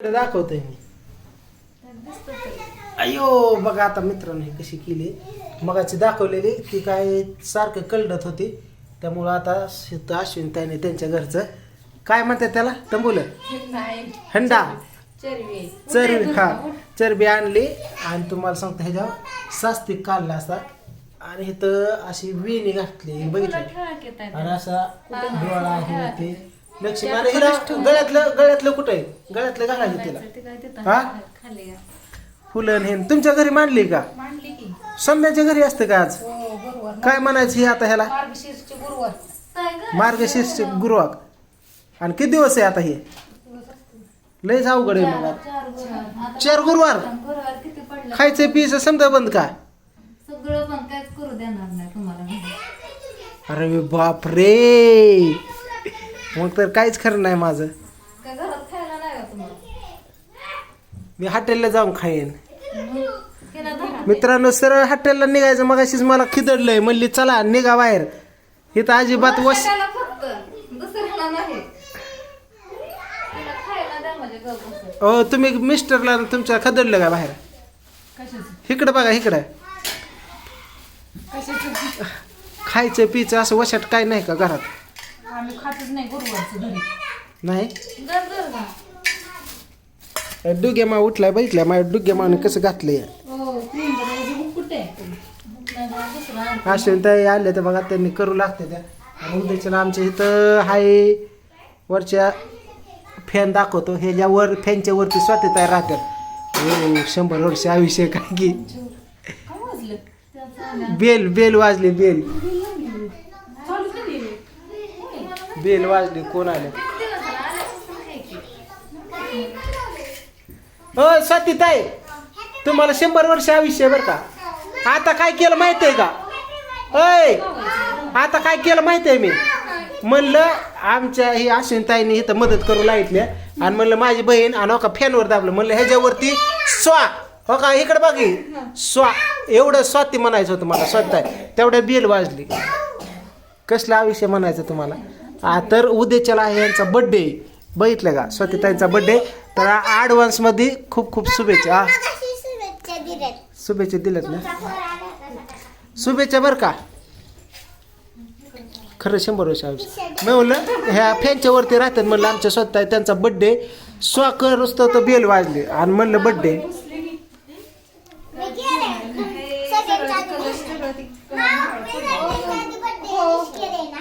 दाखवतोय मी. अयो बघा आता मित्रांनो ही कशी केली. मगाची दाखवलेली ती काय सारखं कलडत होती. त्यामुळं आता शेत अश्विन त्याने त्यांच्या घरचं काय म्हणतात त्याला? तंबुल. हंडा. चरबी. हा. चरबी आणली आणि तुम्हाला सांगतो ह्याच्यावर सास्तिक काढला असता आणि इथं अशी वेणी घातली बघितली? आणि असा डोळा आहे ते. लक्ष्मी आणि हिला गळ्यातलं गळ्यातलं कुठं आहे? गळ्यातलं घालायचं तिला. हा? फुलं आणि हे. तुमच्या घरी मांडली का? मांडली की. सम्याच्या घरी असतं का आज? हो बरोबर काय म्हणायचं हे आता ह्याला? मार्गशीर्षचे गुरुवार. मार्गशीर्ष गुरुवार. आणि किती दिवस आहे आता हे? लयच अवघड आहे मग आता. चार गुरुवार. चार गुरुवार. गुरुवार? किती पडलं? खायचं पियचं समजा बंद का? सगळं पण काहीच करू देणार नाही तुम्हाला. अरे बाप रे मग तर काहीच खरं नाही माझं. काय घरात खायला नाही का तुम्हाला? मी हॉटेलला जाऊन खाईन. मित्रांनो सरळ हॉटेलला निघायचं मग अशीच मला खिदडलंय. म्हणली चला निघा बाहेर. इथं अजिबात वश खायला फक्त. दुसऱ्याला नाही. तिला खायला द्या म्हणजे गप बसत. अहो तुम्ही मिस्टरला तुमच्या खदडलं का बाहेर? कशाचं? इकडं बघा इकडं. कशाचं? खायचं पियचं असं वशाट काय नाही का घरात? आम्ही खातच नाही गुरुवारचं घरी. नाही? दर दर डुग्या मा उठलाय बघितल्या माझ्या डुग्या माने कसं घातलंय? हो तीन कुठे बुक नाही बा, दुसरं आण. अश्विन ताई आले तर बघा त्यांनी करू लागते त्या. आणि आमच्या इथं हाय वरच्या फॅन दाखवतो. ह्याच्या वर फॅनच्या वरती स्वतः तयार राहतात. हो शंभर वर्ष आयुष्य काय की काय वाजलं. बेल बेल वाजली बेल चालू कधी होय. बेल वाजली कोण आले? हो स्वाती ताई तुम्हाला शंभर वर्ष आयुष्य बरं का? आता काय केलं माहिती आहे का? अय आता काय केलं माहिती आहे मी? म्हणलं आमच्या ही अश्विनताईने इथं मदत करू लागितल्या आणि म्हणलं माझी बहीण आणि हो का फॅनवर दाबलं. म्हणलं ह्याच्यावरती स्वा हो का इकडे बघी स्वा एवढं स्वाती म्हणायचं होतं मला स्वतः तेवढ्या बेल वाजली. कसलं आयुष्य म्हणायचं तुम्हाला? हा तर उद्याच्याला आहे यांचा बड्डे बघितलं का? स्वातीताईंचा बड्डे तर ॲडव्हान्समध्ये खूप खूप शुभेच्छा. हा, शुभेच्छा दिल्यात ना? शुभेच्छा बरं का? खरं शंभर वर्ष आयुष्य मी म्हणलं ह्या फॅनच्यावरती राहतात म्हणलं आमच्या स्वतः त्यांचा बड्डे स्वाकर असतो तर बेल वाजले. आणि म्हणलं बड्डे मी केलंय. सगळ्यांच्या आधी हा, मी सगळ्यांच्या आधी birthday wish केलंय ना.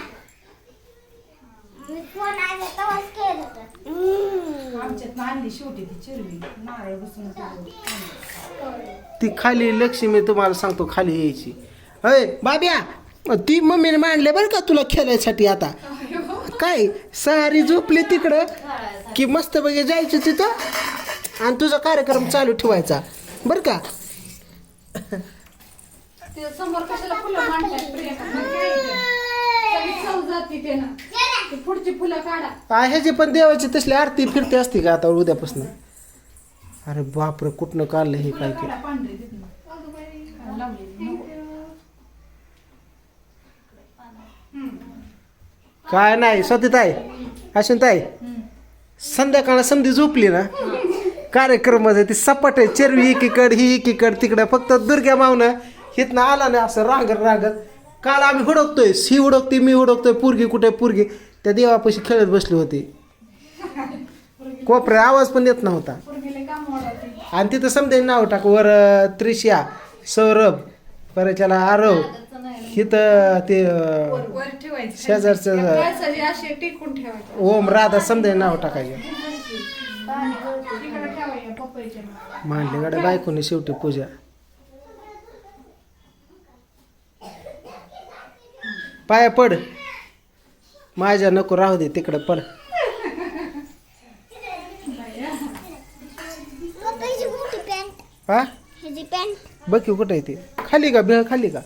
मी फोन आला तेव्हाच केलं होतं. आमच्यात आणली शेवटी ती चिरवी. नारळ बसून ती खाली लक्ष्मी तुम्हाला सांगतो खाली यायची. अय बाब्या ती मम्मीने मांडले बरं का तुला खेळायसाठी आता? काय सारी झोपली तिकडं? की मस्त पैकी जायचं तिथं? आणि तुझा कार्यक्रम चालू ठेवायचा. बरं का? ते समोर कशाला फुलं मांडतात? प्रियंका सगळी चव जाती ते ना ते पुढची फुलं काढा ह्याची पण देवाची तसली आरती फिरते असते का आता उद्यापासून अरे बापरे कुठनं काढलं हे काय काढा पांढरे तिथनं. लावलेली नको. काय नाही स्वतःताई अश्विनताई संध्याकाळ समधी झोपली ना कार्यक्रमाचं ती सपाट आहे चरवी एकीकड ही एकीकड तिकडं फक्त दुर्ग्या मावनं हिथनं आला ना असं रांगत रांगत काल आम्ही हुडकतोय सी हुडकते मी हुडकतोय पुरगी कुठे पुरगी. त्या देवापाशी खेळत बसली होती. कोपऱ्या आवाज पण येत नव्हता. आणि तिथं समजा नाव टाक वर अं, त्रिशा सौरभ परच्याला आरव. इथं ते शेजारचं ओम राधा समजा नाव टाकायचं. तिकडे मांडली गाड्या बायकोने शेवटी पूजा. पाया पड. माझ्या नको राहू दे तिकडं पड. हा बघ कुठं आहे ते. खाली का भेळ खाली का?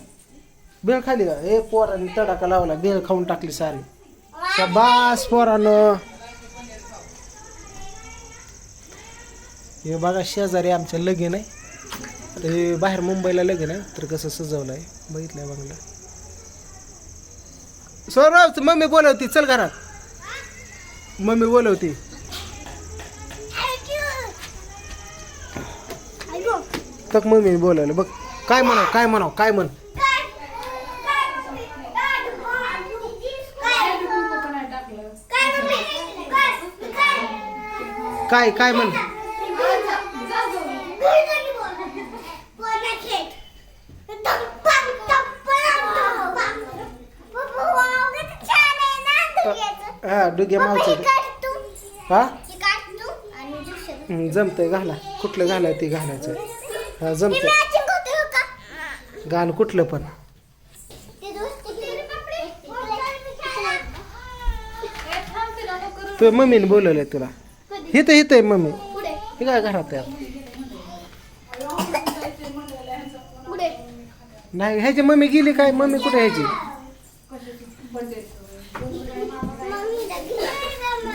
भेळ खाली का? ए पोराने तडाका लावला भेळ खाऊन टाकली सारी. शबास पोरानं. हे बघा शेजारी आमच्या लगीन आहे. हे बाहेर मुंबईला लगीन आहे तर कसं सजवलं आहे बघितलंय बघलं सौरव मम्मी बोलवती चल घरात. मम्मी बोलवती. तक मम्मी बोलायला बघ काय म्हणाव काय म्हणाव काय म्हण. काय काय म्हण? हा डुगे मावचं हा जमतंय घाला. कुठलं घालाय ते घालायचं. हा जमतंय. घाल कुठलं पण. तू मम्मीने बोलवलंय तुला. हिथं हिथं आहे मम्मी. हे काय घरात आहे? आता? नाही ह्याची मम्मी गेली काय? मम्मी कुठे ह्याची?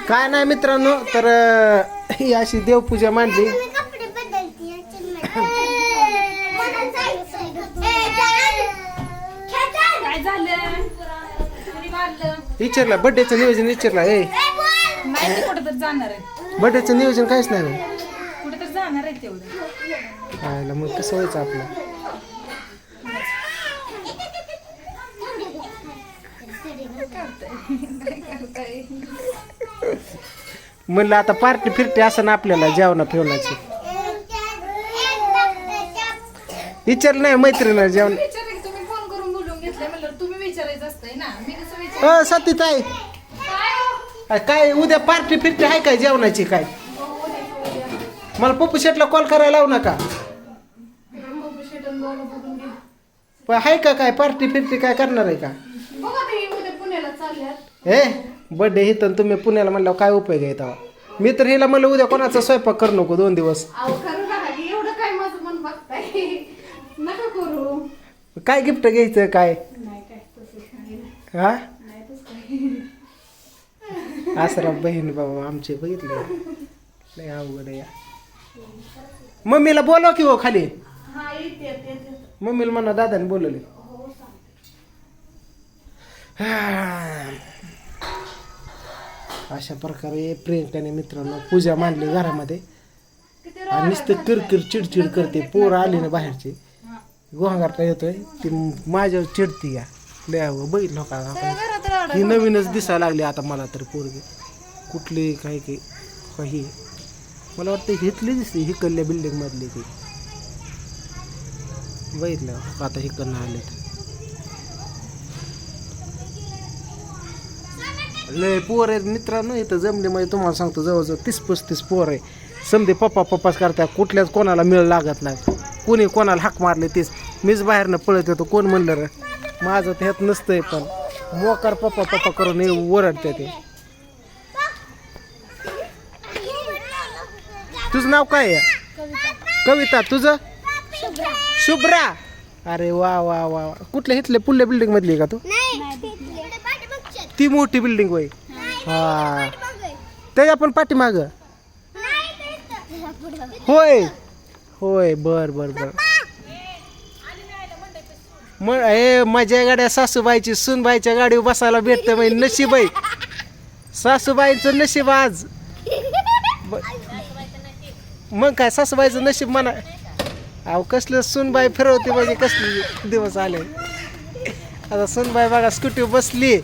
काय नाही मित्रांनो तर अं, ही अशी देवपूजा मांडली. कपडे बदलती काय झालं? कुणी मारलं? विचारला बड्डेचं नियोजन विचारला ए. नाही ते कुठं तर जाणार आहे. बड्डेचं नियोजन काहीच नाही. होय. कुठं तर जाणार आहे तेवढं. आयला मग कसं व्हायचं आपलं. म्हणलं आता पार्टी फिरते असं ना आपल्याला जेवणा फिरण्याची विचारलं नाही मैत्रिणी जेवण. विचारा विचार अ सतीताई काय हो? उद्या पार्टी फिरते आहे काय जेवणाची काय? मला पप्पू शेटला कॉल करायला लावू नका. आहे का काय? पार्टी फिरते काय करणार आहे का बघा ते उद्या पुण्याला चालल्यात ए बड्डे हिथं तुम्ही पुण्याला म्हणल्यावर काय उपयोग आहे तेव्हा? मी तर हिला म्हणलं उद्या कोणाचा स्वयंपाक करू नको दोन दिवस. काय गिफ्ट घ्यायचं काय? हा? आसरा बहीण बाबा आमचे बघितले. लय अवघड या. मम्मीला बोलव की हो खाली. हा. मम्मीला म्हणा दादाने बोलवले. हो अशा प्रकारे प्रियंकाने मित्रांनो पूजा मांडली घरामध्ये. आणि नुसतं किरकिर चिडचिड करते. पोर आली ना बाहेरची. गोहागारला येतोय. ती माझ्यावर चिडती या. लय अवघड. बघितलं का आपण. ही नवीनच दिसायला लागली आता मला तर पोरगी. कुठली काही काही काही मला वाटतं हिथली दिसते हिकल्ल्या बिल्डिंगमधली ती. बघितलं. आता हिकडनं आले लय पोर आहेत. मित्रांनो इथं जमले म्हणजे तुम्हाला सांगतो जवळजवळ तीस पस्तीस पोर आहे. समजे पप्पा पप्पाच करतात कुठल्याच कोणाला मिळ लागत नाही. कोणी कोणाला हाक मारले तीच. मीच बाहेरनं पळत येतो कोण म्हणलं रे? माझं तर ह्यात नसतंय पण. मोकार पप्पा पप्पा करून ओरडते ते. तुझं नाव काय आहे? कविता. तुझं? शुभ्रा. अरे वा वा वा. कुठल्या इथल्या पुढल्या बिल्डिंग मधली का तू? ती मोठी बिल्डिंग होय. हा. त्याच्या पण पाठीमाग. होय. होय बर बर बर. मग हे माझ्या गाड्या सासूबाईची सुनबाईच्या गाडीवर बसायला भेटतं म्हणजे नशीब आहे सासूबाईचं नशीब आज. ब- मग काय सासूबाईचं नशीब म्हणा अहो कसलं सुनबाई फिरवते म्हणजे कसले दिवस आले. आता सुनबाई बघा स्कूटीवर बसली.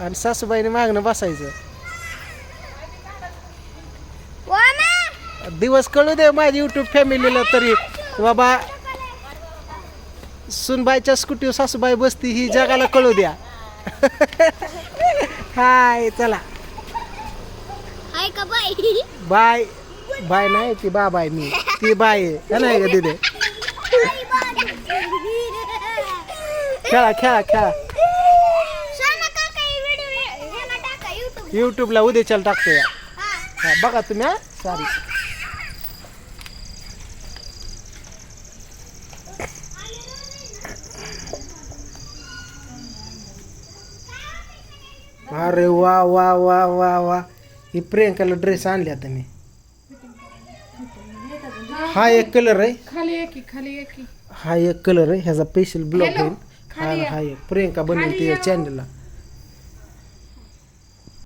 आणि सासूबाईने मागणं बसायचं. दिवस कळू दे माझ्या युट्यूब फॅमिलीला तरी. बाबा सुनबाईच्या स्कूटीवर सासूबाई बसती ही जगाला कळू द्या. हाय चला. हाय का बाई? बाय बाय नाही ती बाबाय मी. ती बाय आहे. नाही का तिथे खेळा खेळा खेळा शर्मा काका ही व्हिडिओ ह्याला टाका YouTube युट्यूबला उद्याच्याला टाकतो या हा, बघा तुम्ही हा. सॉरी अरे वा वा वा वा वा. ही प्रियंकाला ड्रेस आणले आता मी. हा एक कलर आहे. खाली ये की खाली ये की हा एक कलर आहे. ह्याचा स्पेशल ब्लॉग Hello. होईल. हा हा एक. प्रियंका बनवेल तिच्या चॅनलला